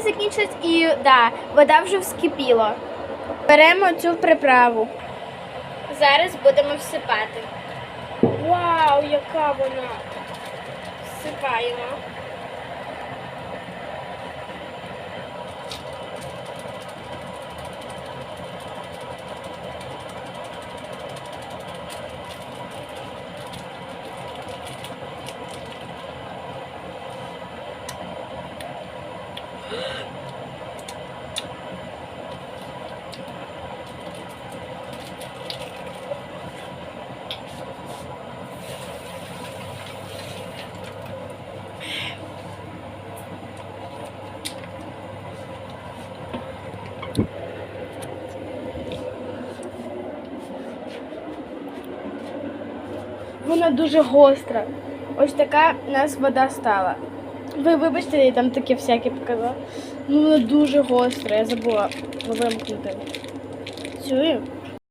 закінчилась і да, вода вже вскипіла. Беремо цю приправу. Зараз будемо всипати. Вау, яка вона! Всипаємо. Вона дуже гостра. Ось така у нас вода стала. Ви вибачте, я там таке всяке показала. Ну воно дуже гостра, я забула вимкнути. Цю.